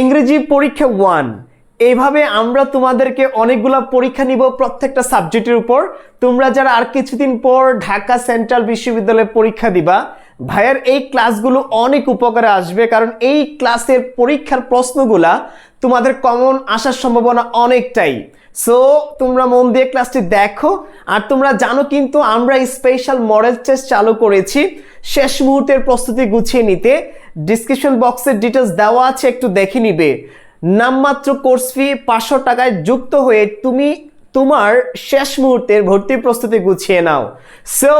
ইংরেজি পরীক্ষা ওয়ান এইভাবে আমরা তোমাদেরকে অনেকগুলা পরীক্ষা নিব প্রত্যেকটা সাবজেক্টের উপর। তোমরা যারা আর কিছুদিন পর ঢাকা সেন্ট্রাল বিশ্ববিদ্যালয়ে পরীক্ষা দিবা, ভাইয়ের এই ক্লাসগুলো অনেক উপকারে আসবে কারণ এই ক্লাসের পরীক্ষার প্রশ্নগুলা তোমাদের কমন আসার সম্ভাবনা অনেকটাই। সো তোমরা মন দিয়ে ক্লাসটি দেখো আর তোমরা জানো কিন্তু আমরা স্পেশাল মডেল টেস্ট চালু করেছি। শেষ মুহূর্তের প্রস্তুতি গুছিয়ে নিতে। ডিসক্রিপশন বক্সের ডিটেলস দেওয়া আছে, একটু দেখে নিবে। নামমাত্র কোর্স ফি পাঁচশো টাকায় যুক্ত হয়ে তুমি তোমার শেষ মুহূর্তের ভর্তি প্রস্তুতি গুছিয়ে নাও। সো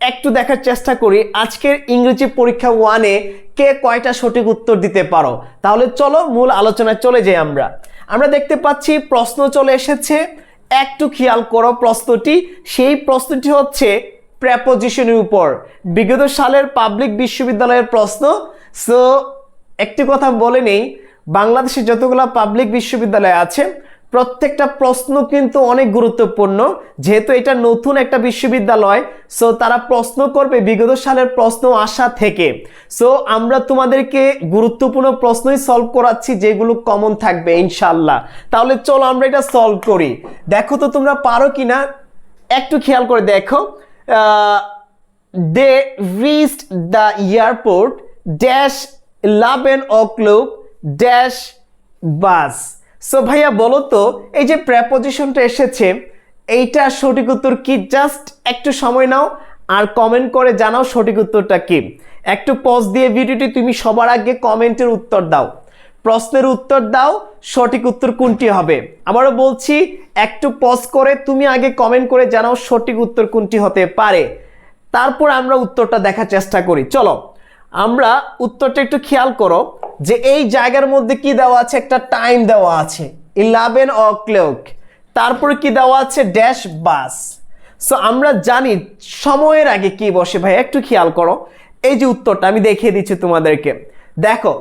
একটু দেখার চেষ্টা করি, আজকের ইংরেজি পরীক্ষা ওয়ানে কে কয়টা সঠিক উত্তর দিতে পারো? তাহলে চলো, মূল আলোচনায় চলে যাই আমরা। আমরা দেখতে পাচ্ছি, প্রশ্ন চলে এসেছে। একটু খেয়াল করো প্রশ্নটি। সেই প্রশ্নটি হচ্ছে প্রেপোজিশনের উপর। বিগত সালের পাবলিক বিশ্ববিদ্যালয়ের প্রশ্ন সো একটি কথা বলে নেই বাংলাদেশে যতগুলো পাবলিক বিশ্ববিদ্যালয় আছে, প্রত্যেকটা প্রশ্ন কিন্তু অনেক গুরুত্বপূর্ণ। যেহেতু এটা নতুন একটা বিশ্ববিদ্যালয় সো তারা প্রশ্ন করবে বিগত সালের প্রশ্ন আসা থেকে। সো আমরা তোমাদেরকে গুরুত্বপূর্ণ প্রশ্নই সলভ করাচ্ছি যেগুলো কমন থাকবে ইনশাল্লাহ তাহলে চলো আমরা এটা সলভ করি। দেখো তো তোমরা পারো কিনা? একটু খেয়াল করে দেখো। They reached the airport dash eleven o'clock dash bus so ভাইয়া, বলো তো, এই যে প্রেপোজিশনটা এসেছে, এইটা সঠিক উত্তর কি? জাস্ট একটু সময় নাও আর কমেন্ট করে জানাও সঠিক উত্তরটা কি। একটু পজ দিয়ে ভিডিওটি তুমি সবার আগে কমেন্টের উত্তর দাও। প্রশ্নের উত্তর দাও, সঠিক উত্তর কোনটি হবে। আবারও বলছি, একটু পজ করে তুমি আগে কমেন্ট করে জানাও সঠিক উত্তর কোনটি হতে পারে। তারপর আমরা উত্তরটা দেখার চেষ্টা করি। চলো। আমরা উত্তরটা একটু খেয়াল করো যে এই জায়গার মধ্যে কি দেওয়া আছে? একটা টাইম দেওয়া আছে। ইলেভেন ও ক্লোক তারপরে কি দেওয়া আছে? ড্যাশ বাস সো আমরা জানি সময়ের আগে কি বসে ভাই, একটু খেয়াল করো। এই যে উত্তরটা আমি দেখিয়ে দিচ্ছি তোমাদেরকে। দেখো,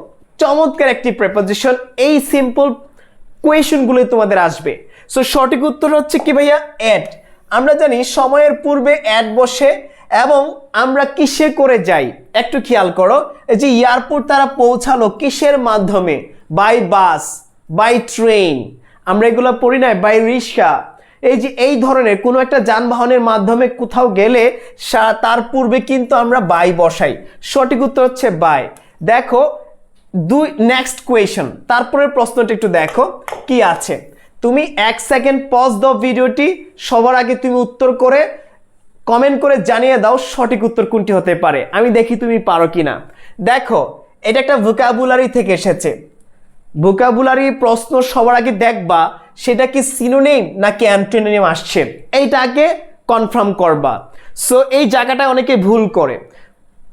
চমৎকার একটি প্রেপোজিশন এই সিম্পল কোয়েশনগুলো তোমাদের আসবে। সো সঠিক উত্তর হচ্ছে কি ভাইয়া? অ্যাড আমরা জানি সময়ের পূর্বে অ্যাড বসে এবং আমরা কিসে করে যাই? একটু খেয়াল করো, এই যে এয়ারপোর্ট তারা পৌঁছালো কিসের মাধ্যমে? বাই বাস বাই ট্রেন আমরা এগুলো পড়ি না বাই রিক্সা। এই যে এই ধরনের কোনো একটা যানবাহনের মাধ্যমে কোথাও গেলে তার পূর্বে কিন্তু আমরা বাই বসাই। সঠিক উত্তর হচ্ছে বাই দেখো, দুই নেক্সট কোয়েশন তারপরের প্রশ্নটা একটু দেখো, কি আছে? তুমি এক সেকেন্ড পজ দ ভিডিওটি সবার আগে তুমি উত্তর করে কমেন্ট করে জানিয়ে দাও সঠিক উত্তর কোনটি হতে পারে। আমি দেখি তুমি পারো কিনা। দেখো, এটা একটা ভোকাবুলারি থেকে এসেছে। ভোকাবুলারি প্রশ্ন সবার আগে দেখবা, সেটা কি সিনোনিম নাকি অ্যান্টোনিম আসছে। এইটাকে কনফার্ম করবা। সো এই জায়গাটা অনেকে ভুল করে।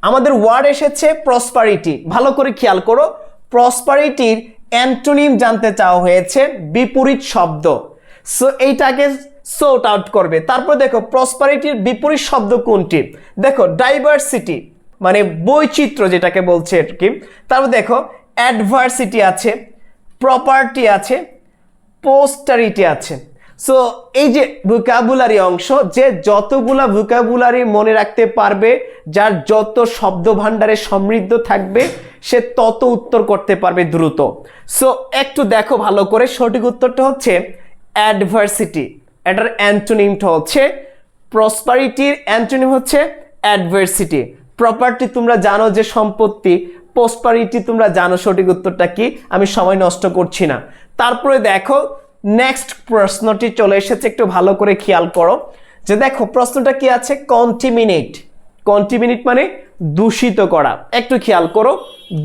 আমাদের ওয়ার্ড এসেছে প্রসপারিটি ভালো করে খেয়াল করো। প্রসপারিটির অ্যান্টোনিম জানতে চাওয়া হয়েছে বিপরীত শব্দ। সো এইটাকে সোট আউট করবে। তারপর দেখো প্রসপারিটির বিপরীত শব্দ কোনটি? দেখো ডাইভার্সিটি মানে বৈচিত্র্য যেটাকে বলছে আর কি। তারপর দেখো অ্যাডভার্সিটি আছে প্রপার্টি আছে পোস্টারিটি আছে। সো এই যে ভোকাবুলারি অংশ, যে যতগুলা ভোকাবুলারি মনে রাখতে পারবে, যার যত শব্দ ভাণ্ডারে সমৃদ্ধ থাকবে, সে তত উত্তর করতে পারবে দ্রুত। সো একটু দেখো ভালো করে, সঠিক উত্তরটা হচ্ছে অ্যাডভার্সিটি এটার অ্যান্টোনিমটা হচ্ছে প্রসপারিটির অ্যান্টোনিম হচ্ছে অ্যাডভার্সিটি। প্রপার্টি তোমরা জানো যে সম্পত্তি প্রসপারিটি তোমরা জানো সঠিক উত্তরটা কি? আমি সময় নষ্ট করছি না। তারপরে দেখো নেক্সট প্রশ্নটি চলে এসেছে, একটু ভালো করে খেয়াল করো। যে দেখো, প্রশ্নটা কি আছে? কন্টিমিনেট কন্টিমিনেট মানে দূষিত করা। একটু খেয়াল করো,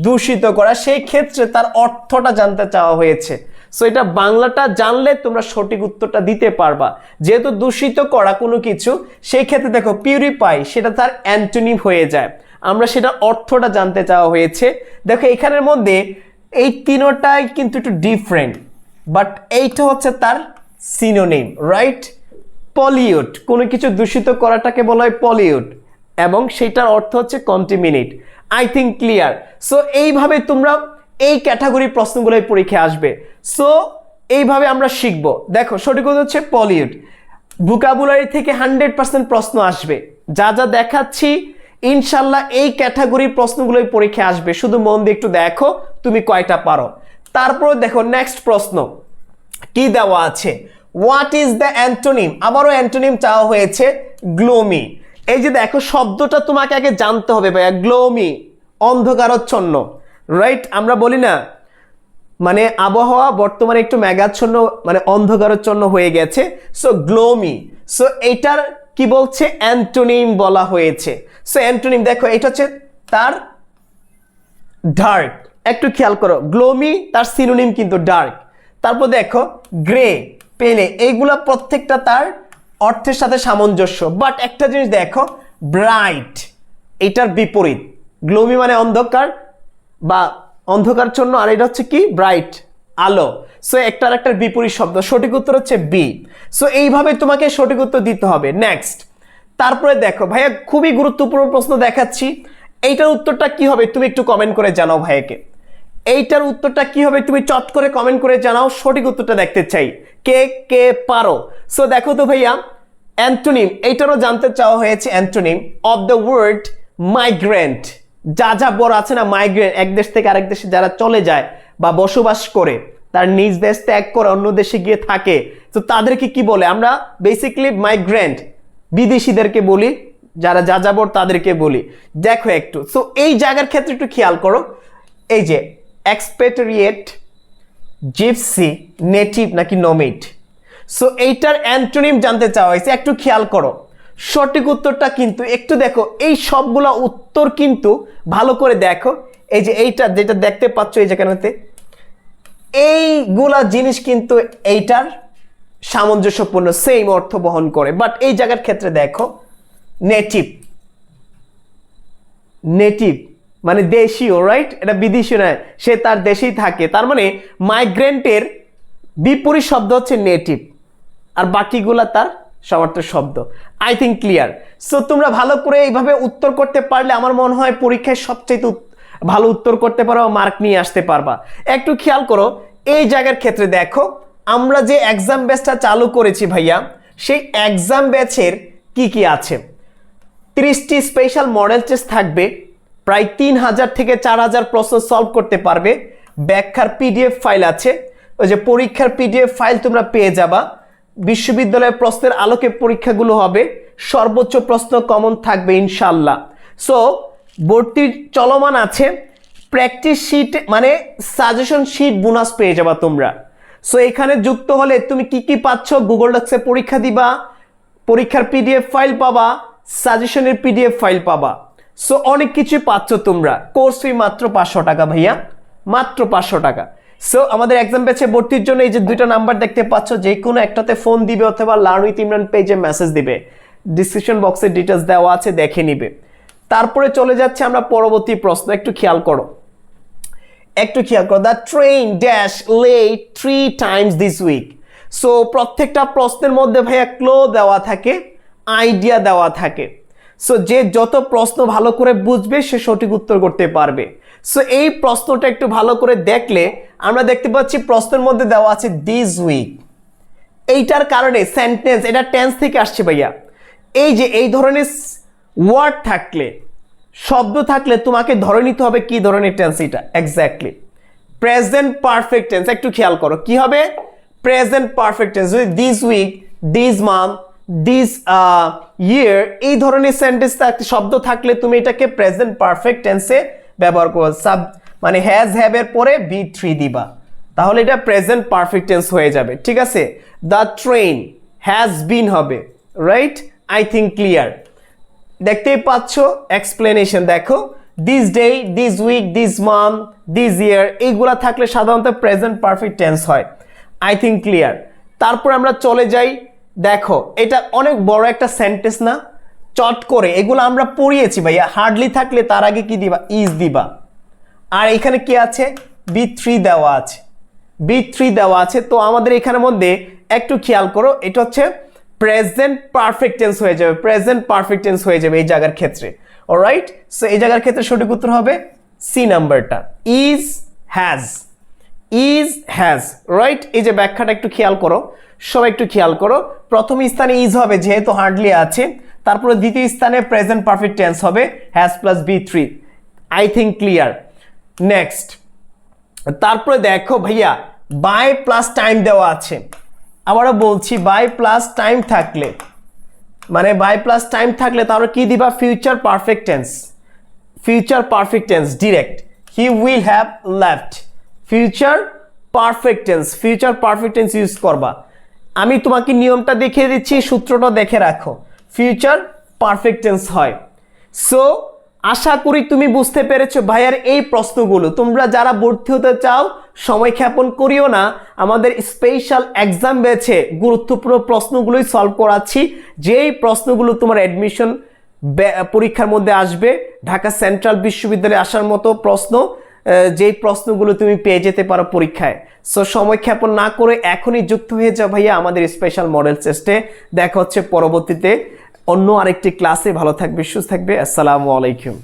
দূষিত করা। সেই ক্ষেত্রে তার অর্থটা জানতে চাওয়া হয়েছে। সো এটা বাংলাটা জানলে তোমরা সঠিক উত্তরটা দিতে পারবা। যেহেতু দূষিত করা কোনো কিছু, সেই ক্ষেত্রে দেখো পিউরিফাই সেটা তার অ্যান্টোনিম হয়ে যায়। আমরা সেটা অর্থটা জানতে চাওয়া হয়েছে। দেখো এখানের মধ্যে এই তিনোটাই কিন্তু একটু ডিফারেন্ট বাট এইটা হচ্ছে তার সিনোনিম রাইট পলিউট কোনো কিছু দূষিত করাটাকে বলা হয় পলিউট এবং সেটার অর্থ হচ্ছে contaminate I think clear so এইভাবে তোমরা এই ক্যাটাগরি প্রশ্নগুলোই পরীক্ষায় আসবে। সো এইভাবে আমরা শিখব। দেখো, সঠিক হচ্ছে পলিউড ভোকাবুলারি থেকে হান্ড্রেড পার্সেন্ট প্রশ্ন আসবে। যা যা দেখাচ্ছি, ইনশাল্লাহ এই ক্যাটাগরির প্রশ্নগুলোই পরীক্ষায় আসবে। শুধু মন দিয়ে একটু দেখো, তুমি কয়টা পারো। তারপর দেখো নেক্সট প্রশ্ন। কি দেওয়া আছে? হোয়াট ইজ দ্য অ্যান্টোনিম আবারও অ্যান্টোনিম চাওয়া হয়েছে গ্লোমি এই যে দেখো, শব্দটা তোমাকে আগে জানতে হবে ভাইয়া গ্লোমি অন্ধকারচ্ছন্ন। রাইট আমরা বলি না মানে আবহাওয়া বর্তমানে একটু মেঘাচ্ছন্ন মানে অন্ধকারচ্ছন্ন হয়ে গেছে সো গ্লোমি সো এটার কি বলছে? অ্যান্টোনিম বলা হয়েছে সো অ্যান্টোনিম দেখো, এটা হচ্ছে তার ডার্ক একটু খেয়াল করো গ্লোমি তার সিনোনিম কিন্তু ডার্ক তারপর দেখো গ্রে পেলে এইগুলা প্রত্যেকটা তার অর্থের সাথে সামঞ্জস্য বাট একটা জিনিস দেখো ব্রাইট এটার বিপরীত গ্লোমি মানে অন্ধকার বা অন্ধকারচ্ছন্ন, আর এটা হচ্ছে কি? ব্রাইট আলো। সো একটার একটার বিপরীত শব্দ। সঠিক উত্তর হচ্ছে বি সো এইভাবে তোমাকে সঠিক উত্তর দিতে হবে। নেক্সট তারপরে দেখো, ভাইয়া, খুবই গুরুত্বপূর্ণ প্রশ্ন দেখাচ্ছি। এইটার উত্তরটা কি হবে তুমি একটু কমেন্ট করে জানাও ভাইয়াকে। এইটার উত্তরটা কি হবে তুমি চট করে কমেন্ট করে জানাও, সঠিক উত্তরটা দেখতে চাই। কে কে পারো? সো দেখো তো ভাইয়া, অ্যান্টোনিম, এইটারও জানতে চাওয়া হয়েছে antonym of the word migrant যা যা বড় আছে না মাইগ্রেন্ট এক দেশ থেকে আরেক দেশে যারা চলে যায় বা বসবাস করে, তার নিজ দেশ ত্যাগ করে অন্য দেশে গিয়ে থাকে। তো তাদেরকে কি বলে? আমরা বেসিক্যালি মাইগ্রেন্ট বিদেশিদেরকে বলি, যারা যা যাযাবর তাদেরকে বলি। দেখো একটু সো এই জায়গার ক্ষেত্রে একটু খেয়াল করো। এই যে এক্সপেটরিয়েট জিপসি নেটিভ নাকি নোমেট সো এইটার অ্যান্টোনিম জানতে চাওয়া হয়েছে, একটু খেয়াল করো। সঠিক উত্তরটা কিন্তু একটু দেখো, এই সবগুলা উত্তর কিন্তু ভালো করে দেখো। এই যে এইটা যেটা দেখতে পাচ্ছ এই জায়গাতে এইগুলা জিনিস কিন্তু এইটার সামঞ্জস্যপূর্ণ সেম অর্থ বহন করে। বাট এই জায়গার ক্ষেত্রে দেখো নেটিভ নেটিভ মানে দেশীয় রাইট এটা বিদেশি নয়, সে তার দেশেই থাকে। তার মানে মাইগ্রেন্টের বিপরীত শব্দ হচ্ছে নেটিভ আর বাকিগুলা তার সমর্থ শব্দ। আই থিঙ্ক ক্লিয়ার সো তোমরা ভালো করে এইভাবে উত্তর করতে পারলে আমার মনে হয় পরীক্ষায় সবচেয়ে ভালো উত্তর করতে পারো মার্ক নিয়ে আসতে পারবা। একটু খেয়াল করো, এই জায়গার ক্ষেত্রে দেখো, আমরা যে এক্সাম ব্যাচটা চালু করেছি ভাইয়া, সেই এক্সাম ব্যাচের কি কি আছে? ত্রিশটি স্পেশাল মডেল টেস্ট থাকবে, প্রায় তিন হাজার থেকে চার হাজার প্রশ্ন সলভ করতে পারবে। ব্যাখ্যার পিডিএফ ফাইল আছে, ওই যে পরীক্ষার পিডিএফ ফাইল তোমরা পেয়ে যাবা। বিশ্ববিদ্যালয়ের প্রশ্নের আলোকে পরীক্ষাগুলো হবে। সর্বোচ্চ প্রশ্ন কমন থাকবে ইনশাল্লাহ সো ভর্তি চলমান আছে। প্র্যাকটিস শিট মানে সাজেশন শিট বোনাস পেয়ে যাবা তোমরা। সো এখানে যুক্ত হলে তুমি কি কি পাচ্ছ? গুগল ডক্সে পরীক্ষা দিবা। পরীক্ষার পিডিএফ ফাইল পাবা। সাজেশনের পিডিএফ ফাইল পাবা। সো অনেক কিছু পাচ্ছ তোমরা। কোর্স ফি মাত্র পাঁচশো টাকা ভাইয়া। মাত্র পাঁচশো টাকা। সো আমাদের এক্সাম ব্যাচে ভর্তির জন্য এই যে দুইটা নাম্বার দেখতে পাচ্ছ, যে কোনো একটাতে ফোন দিবে অথবা লার্ন উইথ ইমরান পেজে মেসেজ দিবে। ডিসক্রিপশন বক্সে ডিটেলস দেওয়া আছে, দেখে নিবে। তারপরে চলে যাচ্ছে আমরা পরবর্তী প্রশ্ন, একটু খেয়াল করো। একটু খেয়াল করো the train dash late three times this week so প্রত্যেকটা প্রশ্নের মধ্যে ভাইয়া ক্লো দেওয়া থাকে আইডিয়া দেওয়া থাকে। সো যে যত প্রশ্ন ভালো করে বুঝবে, সে সঠিক উত্তর করতে পারবে। সো এই প্রশ্নটা একটু ভালো করে দেখলে আমরা দেখতে পাচ্ছি প্রশ্নের মধ্যে দেওয়া আছে দিস উইক এইটার কারণে সেন্টেন্স এটা টেন্স থেকে আসছে ভাইয়া। এই যে, এই ধরনের ওয়ার্ড থাকলে, শব্দ থাকলে তোমাকে ধরে নিতে হবে কি ধরনের টেন্স এটা এক্স্যাক্টলি প্রেজেন্ট পারফেক্ট টেন্স একটু খেয়াল করো, কি হবে? প্রেজেন্ট পারফেক্ট টেন্স যদি this week this month this year এই ধরনের সেন্টেন্স শব্দ থাকলে তুমি এটাকে প্রেজেন্ট পারফেক্ট টেন্সে ব্যবহার করো। সাব মানে হ্যাজ হ্যাভ এর পরে বি থ্রি দিবা। তাহলে এটা প্রেজেন্ট পারফেক্ট টেন্স হয়ে যাবে, ঠিক আছে? দ্য ট্রেন হ্যাজ বিন হবে রাইট আই থিঙ্ক ক্লিয়ার দেখতেই পাচ্ছ? এক্সপ্লেনেশন দেখো। This day this week this month this year এইগুলা থাকলে সাধারণত প্রেজেন্ট পারফেক্ট টেন্স হয়। আই থিঙ্ক ক্লিয়ার তারপর আমরা চলে যাই। দেখো, এটা অনেক বড় একটা সেন্টেন্স না? চট করে, এগুলো আমরা পড়িয়েছি ভাইয়া। হার্ডলি থাকলে তার আগে কি দিবা? ইজ দিবা। আর এখানে কি আছে? বি থ্রি দেওয়া আছে। বি থ্রি দেওয়া আছে। তো আমাদের এখানের মধ্যে একটু খেয়াল করো, এটা হচ্ছে প্রেজেন্ট পারফেক্ট টেন্স হয়ে যাবে। প্রেজেন্ট পারফেক্ট টেন্স হয়ে যাবে এই জায়গার ক্ষেত্রে। অলরাইট সো এই জায়গার ক্ষেত্রে সঠিক উত্তর হবে সি নাম্বারটা is has is has right এই যে ব্যাখ্যাটা একটু খেয়াল করো। সবাই একটু খেয়াল করো। প্রথম স্থানে ইজ হবে, যেহেতু হার্ডলি আছে। তারপরে দ্বিতীয় স্থানে প্রেজেন্ট পারফেক্ট টেন্স হবে has plus B three I think clear next তারপরে দেখো ভাইয়া বাই প্লাস টাইম দেওয়া আছে। আবারও বলছি বাই প্লাস টাইম থাকলে মানে বাই প্লাস টাইম থাকলে তাহলে কি দিবা? Future perfect tense future perfect tense direct he will have left future perfect tense future perfect tense use করবা। আমি তোমাকে নিয়মটা দেখিয়ে দিচ্ছি, সূত্রটা দেখে রাখো। ফিউচার পারফেক্ট টেন্স হয়। সো আশা করি তুমি বুঝতে পেরেছ ভাইয়ার এই প্রশ্নগুলো। তোমরা যারা ভর্তি হতে চাও, সময় ক্ষেপণ করিও না। আমাদের স্পেশাল এক্সাম বেছে গুরুত্বপূর্ণ প্রশ্নগুলোই সলভ করাচ্ছি। যেই প্রশ্নগুলো তোমার অ্যাডমিশন পরীক্ষার মধ্যে আসবে, ঢাকা সেন্ট্রাল বিশ্ববিদ্যালয়ে আসার মতো প্রশ্ন যেই প্রশ্নগুলো তুমি পেয়ে যেতে পারো পরীক্ষায়। সো সময় ক্ষেপণ না করে এখনই যুক্ত হয়ে যাও ভাইয়া আমাদের স্পেশাল মডেল টেস্টে দেখা হচ্ছে পরবর্তীতে অন্য আরেকটি ক্লাসে ভালো থাকবে, সুস্থ থাকবে। আসসালামু আলাইকুম।